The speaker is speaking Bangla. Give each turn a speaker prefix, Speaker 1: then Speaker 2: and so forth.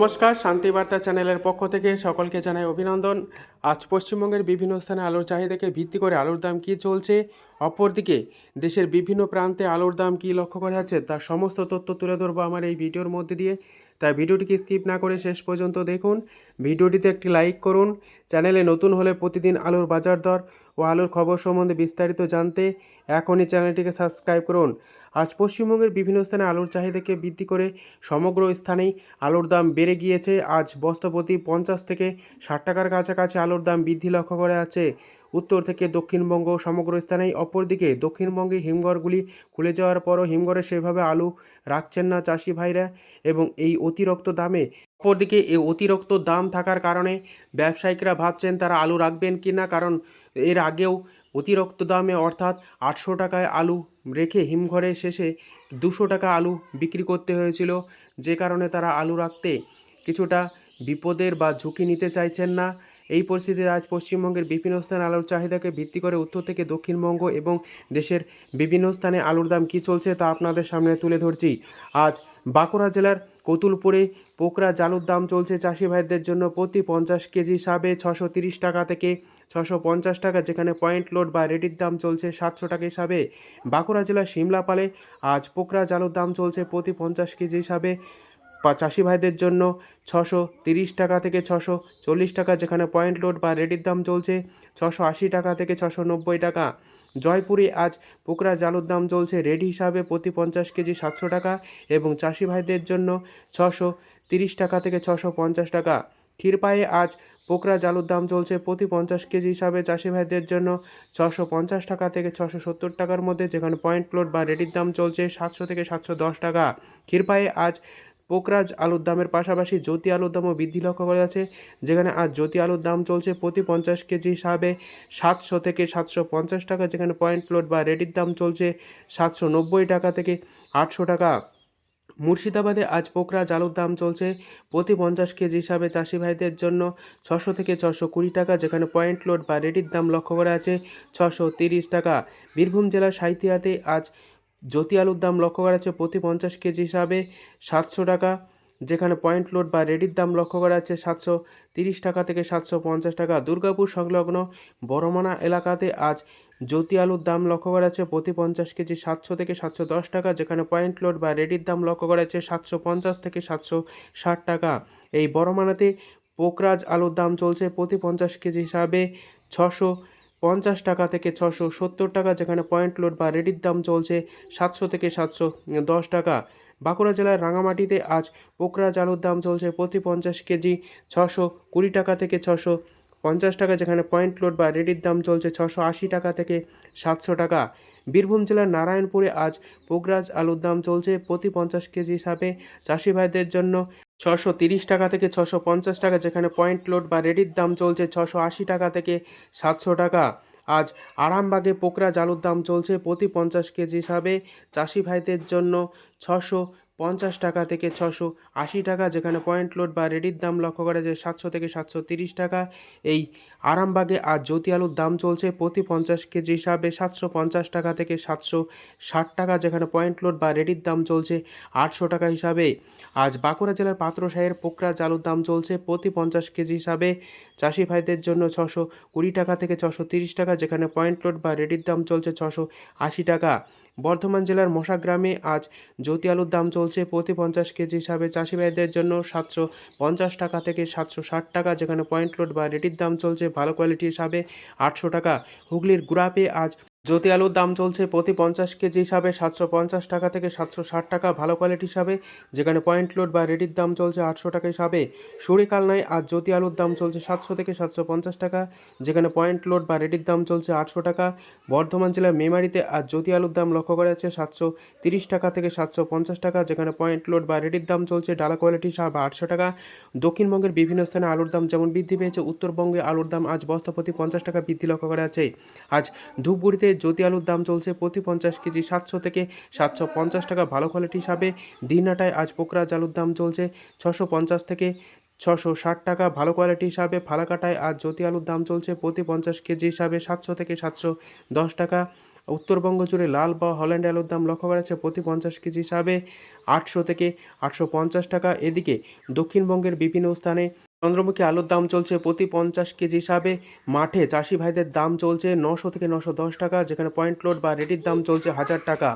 Speaker 1: নমস্কার শান্তিবার্তা চ্যানেলের পক্ষ থেকে সকলকে জানাই অভিনন্দন। আজ পশ্চিমবঙ্গের বিভিন্ন স্থানে আলুর চাহিদাকে ভিত্তি করে আলুর দাম কী চলছে? অপরদিকে, দেশের বিভিন্ন প্রান্তে আলুর দাম কী লক্ষ্য করা যাচ্ছে? তার সমস্ত তথ্য তুলে ধরবো আমার এই ভিডিওর মধ্যে দিয়ে। তাই ভিডিওটিকে স্কিপ না করে শেষ পর্যন্ত দেখুন। ভিডিওটিতে একটি লাইক করুন। চ্যানেলে নতুন হলে প্রতিদিন আলুর বাজার দর ও আলুর খবর সম্বন্ধে বিস্তারিত জানতে এখনই চ্যানেলটিকে সাবস্ক্রাইব করুন। আজ পশ্চিমবঙ্গের বিভিন্ন স্থানে আলুর চাহিদাকে বৃদ্ধি করে সমগ্র স্থানেই আলুর দাম বেড়ে গিয়েছে। আজ বস্তাপ্রতি পঞ্চাশ থেকে ষাট টাকার কাছাকাছি আলুর দাম বৃদ্ধি লক্ষ্য করা যাচ্ছে। উত্তর থেকে দক্ষিণবঙ্গ সমগ্র স্থানেই, অপরদিকে দক্ষিণবঙ্গে হিমঘরগুলি খুলে যাওয়ার পরও হিমঘরে সেভাবে আলু রাখছেন না চাষি ভাইরা এবং এই অতিরিক্ত দামে, অপরদিকে এই অতিরিক্ত দাম থাকার কারণে ব্যবসায়িকরা ভাবছেন তারা আলু রাখবেন কি না, কারণ এর আগেও অতিরিক্ত দামে অর্থাৎ আটশো টাকায় আলু রেখে হিমঘরে শেষে দুশো টাকা আলু বিক্রি করতে হয়েছিল। যে কারণে তারা আলু রাখতে কিছুটা বিপদের বা ঝুঁকি নিতে চাইছেন না। এই পরিস্থিতিতে আজ পশ্চিমবঙ্গের বিভিন্ন স্থানে আলুর চাহিদাকে ভিত্তি করে উত্তর থেকে দক্ষিণবঙ্গ এবং দেশের বিভিন্ন স্থানে আলুর দাম কী চলছে তা আপনাদের সামনে তুলে ধরছি। আজ বাঁকুড়া জেলার কতুলপুরে পোকরা জালুর দাম চলছে চাষি ভাইদের জন্য প্রতি পঞ্চাশ কেজি হিসাবে ছশো তিরিশ টাকা থেকে ছশো পঞ্চাশ টাকা, যেখানে পয়েন্ট লোড বা রেডির দাম চলছে সাতশো টাকা হিসাবে। বাঁকুড়া জেলার সিমলাপালে আজ পোকরা জালুর দাম চলছে প্রতি পঞ্চাশ কেজি হিসাবে। চাষি ভাইদের জন্য ছশো তিরিশ টাকা থেকে ছশো চল্লিশ টাকা, যেখানে পয়েন্ট লোড বা রেডির দাম চলছে ছশো আশি টাকা থেকে ছশো নব্বই টাকা। জয়পুরে আজ পোকরা জালুর দাম চলছে রেড হিসাবে প্রতি পঞ্চাশ কেজি সাতশো টাকা এবং চাষি ভাইদের জন্য ছশো তিরিশ টাকা থেকে ছশো পঞ্চাশ টাকা। ক্ষীরপায়ে আজ পোকরা জালুর দাম চলছে প্রতি পঞ্চাশ কেজি হিসাবে চাষি ভাইদের জন্য ছশো পঞ্চাশ টাকা থেকে ছশো সত্তর টাকার মধ্যে, যেখানে পয়েন্ট লোড বা রেডির দাম চলছে সাতশো থেকে সাতশো দশ টাকা। ক্ষীরপায়ে আজ পোকরাজ আলুর দামের পাশাপাশি জ্যোতি আলুর দামও বৃদ্ধি লক্ষ্য করা যাচ্ছে। যেখানে আজ জ্যোতি আলুর দাম চলছে প্রতি পঞ্চাশ কেজি হিসাবে সাতশো থেকে সাতশো পঞ্চাশ টাকা, যেখানে পয়েন্ট লোড বা রেডির দাম চলছে সাতশো নব্বই টাকা থেকে আটশো টাকা। মুর্শিদাবাদে আজ পোকরা আলুর দাম চলছে প্রতি পঞ্চাশ কেজি হিসাবে চাষি ভাইদের জন্য ছশো থেকে ছশো কুড়ি টাকা, যেখানে পয়েন্ট লোড বা রেডির দাম লক্ষ্য করা আছে ছশো তিরিশ টাকা। বীরভূম জেলার সাঁইথিয়াতে আজ জ্যোতি আলুর দাম লক্ষ্য করা যাচ্ছে প্রতি পঞ্চাশ কেজি হিসাবে সাতশো টাকা, যেখানে পয়েন্ট লোড বা রেডির দাম লক্ষ্য করা যাচ্ছে সাতশো তিরিশ টাকা থেকে সাতশো পঞ্চাশ টাকা। দুর্গাপুর সংলগ্ন বড়মানা এলাকাতে আজ জ্যোতি আলুর দাম লক্ষ্য করা যাচ্ছে প্রতি পঞ্চাশ কেজি সাতশো থেকে সাতশো দশ টাকা, যেখানে পয়েন্ট লোড বা রেডির দাম লক্ষ্য করা যাচ্ছে সাতশো পঞ্চাশ থেকে সাতশো ষাট টাকা। এই বড়মানাতে পোকরাজ আলুর দাম চলছে প্রতি পঞ্চাশ কেজি হিসাবে ছশো পঞ্চাশ টাকা থেকে ছশো সত্তর টাকা, যেখানে পয়েন্ট লোড বা রেডির দাম চলছে সাতশো থেকে সাতশো দশ টাকা। বাঁকুড়া জেলার রাঙামাটিতে আজ পোকরা আলুর দাম চলছে প্রতি পঞ্চাশ কেজি ছশো কুড়ি টাকা থেকে ছশো পঞ্চাশ টাকা, যেখানে পয়েন্ট লোড বা রেডির দাম চলছে ছশো আশি টাকা থেকে সাতশো টাকা। বীরভূম জেলার নারায়ণপুরে আজ পোকরাজ আলুর দাম চলছে প্রতি পঞ্চাশ কেজি হিসাবে চাষি ভাইদের জন্য ছশো তিরিশ টাকা থেকে ছশো পঞ্চাশ টাকা, যেখানে পয়েন্ট লোড বা রেডির দাম চলছে ছশো আশি টাকা থেকে সাতশো টাকা। আজ আরামবাগে পোকরা জালুর দাম চলছে প্রতি পঞ্চাশ কেজি হিসাবে। চাষি ভাইদের জন্য ছশো পঞ্চাশ টাকা থেকে ছশো আশি টাকা, যেখানে পয়েন্ট লোড বা রেডির দাম লক্ষ্য করা যায় সাতশো থেকে সাতশো তিরিশ টাকা। এই আরামবাগে আজ জ্যোতি আলুর দাম চলছে প্রতি পঞ্চাশ কেজি হিসাবে সাতশো পঞ্চাশ টাকা থেকে সাতশো ষাট টাকা, যেখানে পয়েন্ট লোড বা রেডির দাম চলছে আটশো টাকা হিসাবে। আজ বাঁকুড়া জেলার পাত্রসাহের পোকরা চালুর দাম চলছে প্রতি পঞ্চাশ কেজি হিসাবে। চাষি ভাইদের জন্য ছশো কুড়ি টাকা থেকে ছশো তিরিশ টাকা, যেখানে পয়েন্ট লোড বা রেডির দাম চলছে ছশো আশি টাকা। বর্ধমান জেলার মশাগ্রামে আজ জ্যোতি আলুর দাম চলছে প্রতি পঞ্চাশ কেজি হিসাবে চাষি ভাইদের জন্য সাতশো পঞ্চাশ টাকা থেকে সাতশো ষাট টাকা, যেখানে পয়েন্ট লোড বা রেটির দাম চলছে ভালো কোয়ালিটি হিসাবে আটশো টাকা। হুগলির গুড়াপে আজ জ্যোতি আলুর দাম চলছে প্রতি পঞ্চাশ কেজি হিসাবে সাতশো পঞ্চাশ টাকা থেকে সাতশো ষাট টাকা ভালো কোয়ালিটি হিসাবে, যেখানে পয়েন্ট লোড বা রেডির দাম চলছে আটশো টাকা হিসাবে। সুরিকালনায় আর জ্যোতি আলুর দাম চলছে সাতশো থেকে সাতশো পঞ্চাশ টাকা, যেখানে পয়েন্ট লোড বা রেডির দাম চলছে আটশো টাকা। বর্ধমান জেলার মেমারিতে আর জ্যোতি আলুর দাম লক্ষ্য করা যাচ্ছে সাতশো তিরিশ টাকা থেকে সাতশো পঞ্চাশ টাকা, যেখানে পয়েন্ট লোড বা রেডির দাম চলছে ডালা কোয়ালিটি হিসাবে আটশো টাকা। দক্ষিণবঙ্গের বিভিন্ন স্থানে আলুর দাম যেমন বৃদ্ধি পেয়েছে, উত্তরবঙ্গে আলুর দাম আজ বস্তা প্রতি পঞ্চাশ টাকা বৃদ্ধি লক্ষ্য করা যাচ্ছে। আজ ধূপগুড়িতে জ্যোতি আলুর দাম চলছে প্রতি পঞ্চাশ কেজি সাতশো থেকে সাতশো পঞ্চাশ টাকা ভালো কোয়ালিটি হিসাবে। দিনাটায় আজ পোকরা আলুর দাম চলছে ছশো পঞ্চাশ থেকে ছশো ষাট টাকা ভালো কোয়ালিটি হিসাবে। ফালাকাটায় আজ জ্যোতি আলুর দাম চলছে প্রতি পঞ্চাশ কেজি হিসাবে সাতশো থেকে সাতশো দশ টাকা। উত্তরবঙ্গ জুড়ে লাল বা হল্যান্ড আলুর দাম লক্ষ্য করা যাচ্ছে প্রতি পঞ্চাশ কেজি হিসাবে আটশো থেকে আটশো পঞ্চাশ টাকা। এদিকে দক্ষিণবঙ্গের বিভিন্ন স্থানে চন্দ্রমুখী আলুর দাম চলছে প্রতি পঞ্চাশ কেজি হিসাবে। মাঠে চাষি ভাইদের দাম চলছে নশো থেকে নশো দশ টাকা, যেখানে পয়েন্ট লোড বা রেডির দাম চলছে হাজার টাকা।